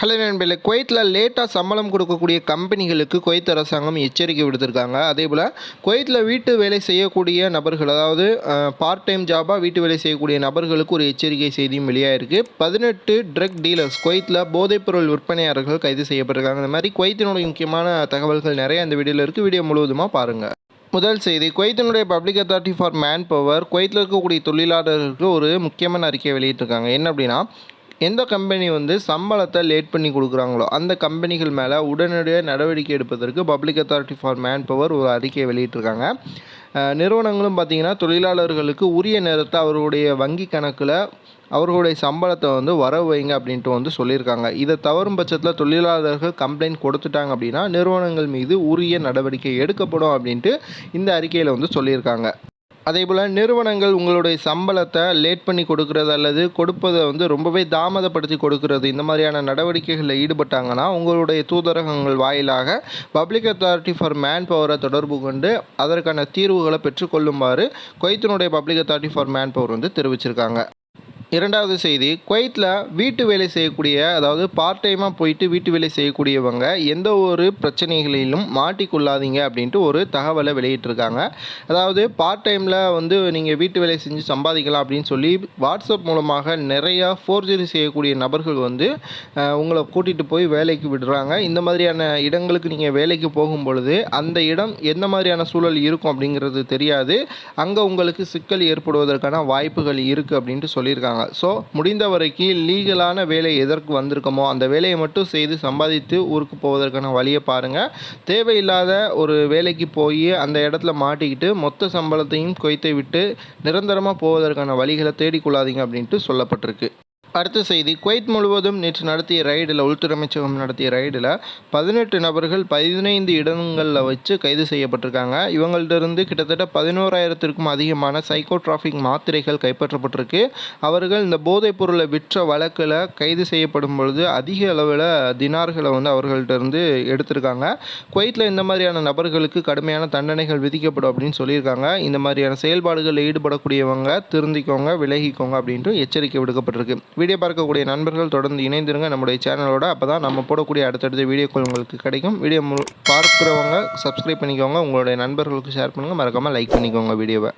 Hello நண்பர்களே குவைத்தில் லேட்டாக சம்பளம் கொடுக்கக்கூடிய கம்பெனிகளுக்கு குவைத் அரசாங்கம் எச்சரிக்கை விடுத்திருக்காங்க. அதே போல் குவைத்தில் வீட்டு வேலை செய்யக்கூடிய நபர்கள் அதாவது பார்ட் டைம் ஜாபாக வீட்டு வேலை செய்யக்கூடிய நபர்களுக்கு ஒரு எச்சரிக்கை செய்தியும் வெளியாகிருக்கு பதினெட்டு ட்ரக் டீலர்ஸ் குவைத்தில் போதைப்பொருள் விற்பனையாளர்கள் கைது செய்யப்பட்டிருக்காங்க. இந்த மாதிரி குவைத்தினுடைய முக்கியமான தகவல்கள் நிறைய இந்த வீடியோவில் இருக்குது வீடியோ முழுவதுமாக பாருங்கள் முதல் செய்தி குவைத்தினுடைய public authority for manpower குவைத்தில் இருக்கக்கூடிய தொழிலாளர்களுக்கு ஒரு முக்கியமான அறிக்கை வெளியிட்டிருக்காங்க. என்ன அப்படின்னா எந்த கம்பெனி வந்து சம்பளத்தை லேட் பண்ணி கொடுக்குறாங்களோ அந்த கம்பெனிகள் மேலே உடனடியாக நடவடிக்கை எடுப்பதற்கு public authority for manpower ஒரு அறிக்கையை வெளியிட்டிருக்காங்க. நிறுவனங்களும் பார்த்திங்கன்னா தொழிலாளர்களுக்கு உரிய நேரத்தை அவர்களுடைய வங்கி கணக்கில் அவர்களுடைய சம்பளத்தை வந்து வர வைங்க அப்படின்ட்டு வந்து சொல்லியிருக்காங்க. இதை தவறும் பட்சத்தில் தொழிலாளர்கள் கம்ப்ளைண்ட் கொடுத்துட்டாங்க அப்படின்னா நிறுவனங்கள் மீது உரிய நடவடிக்கை எடுக்கப்படும் அப்படின்ட்டு இந்த அறிக்கையில் வந்து சொல்லியிருக்காங்க. அதே போல் நிறுவனங்கள் உங்களுடைய சம்பளத்தை லேட் பண்ணி கொடுக்கறது அல்லது கொடுப்பதை வந்து ரொம்பவே தாமதப்படுத்தி கொடுக்கறது இந்த மாதிரியான நடவடிக்கைகளில் ஈடுபட்டாங்கன்னா உங்களுடைய தூதரகங்கள் வாயிலாக பப்ளிக் அத்தாரிட்டி ஃபார் மேன் பவரை தொடர்பு கொண்டு அதற்கான தீர்வுகளை பெற்றுக்கொள்ளுமாறு கொய்த்தினுடைய public authority for manpower வந்து தெரிவிச்சிருக்காங்க. இரண்டாவது செய்தி குவைத்தில் வீட்டு வேலை செய்யக்கூடிய அதாவது பார்ட் டைமாக போயிட்டு வீட்டு வேலை செய்யக்கூடியவங்க எந்த ஒரு பிரச்சனைகளிலும் மாட்டிக்கொள்ளாதீங்க அப்படின்ட்டு ஒரு தகவலை வெளியிட்டிருக்காங்க. அதாவது பார்ட் டைமில் வந்து நீங்கள் வீட்டு வேலை செஞ்சு சம்பாதிக்கலாம் அப்படின்னு சொல்லி வாட்ஸ்அப் மூலமாக நிறையா ஃபோர்ஜரி செய்யக்கூடிய நபர்கள் வந்து உங்களை கூட்டிகிட்டு போய் வேலைக்கு விடுறாங்க. இந்த மாதிரியான இடங்களுக்கு நீங்கள் வேலைக்கு போகும் பொழுது அந்த இடம் எந்த மாதிரியான சூழல் இருக்கும் அப்படிங்கிறது தெரியாது. அங்கே உங்களுக்கு சிக்கல் ஏற்படுவதற்கான வாய்ப்புகள் இருக்குது அப்படின்ட்டு சொல்லியிருக்காங்க. ஸோ முடிந்த வரைக்கும் லீகலான வேலை எதற்கு வந்திருக்கமோ அந்த வேலையை மட்டும் செய்து சம்பாதித்து ஊருக்கு போவதற்கான வழியை பாருங்கள் தேவையில்லாத ஒரு வேலைக்கு போய் அந்த இடத்துல மாட்டிக்கிட்டு மொத்த சம்பளத்தையும் கொய்த்தை விட்டு நிரந்தரமாக போவதற்கான வழிகளை தேடிக்கொள்ளாதீங்க அப்படின்ட்டு சொல்லப்பட்டிருக்கு. அடுத்த செய்தி. குவைத் முழுவதும் நேற்று நடத்திய ரைடில் உள்துறை அமைச்சகம் நடத்திய ரைடில் பதினெட்டு நபர்கள் பதினைந்து இடங்களில் வச்சு கைது செய்யப்பட்டிருக்காங்க. இவங்கள்ட்ட இருந்து கிட்டத்தட்ட பதினோராயிரத்திற்கும் அதிகமான சைக்கோ டிராஃபிக் மாத்திரைகள் கைப்பற்றப்பட்டிருக்கு. அவர்கள் இந்த போதைப் பொருளை விற்ற வழக்கில் கைது செய்யப்படும் பொழுது அதிக அளவில் தினார்களை வந்து அவர்கள்டிருந்து எடுத்திருக்காங்க. குவைத்தில் இந்த மாதிரியான நபர்களுக்கு கடுமையான தண்டனைகள் விதிக்கப்படும் அப்படின்னு சொல்லியிருக்காங்க. இந்த மாதிரியான செயல்பாடுகளில் ஈடுபடக்கூடியவங்க திருந்திக்கோங்க விலகிக்கோங்க அப்படின்ட்டு எச்சரிக்கை விடுக்கப்பட்டிருக்கு. வீடியோ பார்க்கக்கூடிய நண்பர்கள் தொடர்ந்து இணைந்திருங்க. நம்முடைய சேனலோட அப்போ தான் நம்ம போடக்கூடிய அடுத்தடுத்த வீடியோக்கள் உங்களுக்கு கிடைக்கும். வீடியோ மு பார்க்குறவங்க சப்ஸ்கிரைப் பண்ணிக்கோங்க. உங்களுடைய நண்பர்களுக்கு ஷேர் பண்ணுங்கள் மறக்காமல் லைக் பண்ணிக்கோங்க வீடியோவை.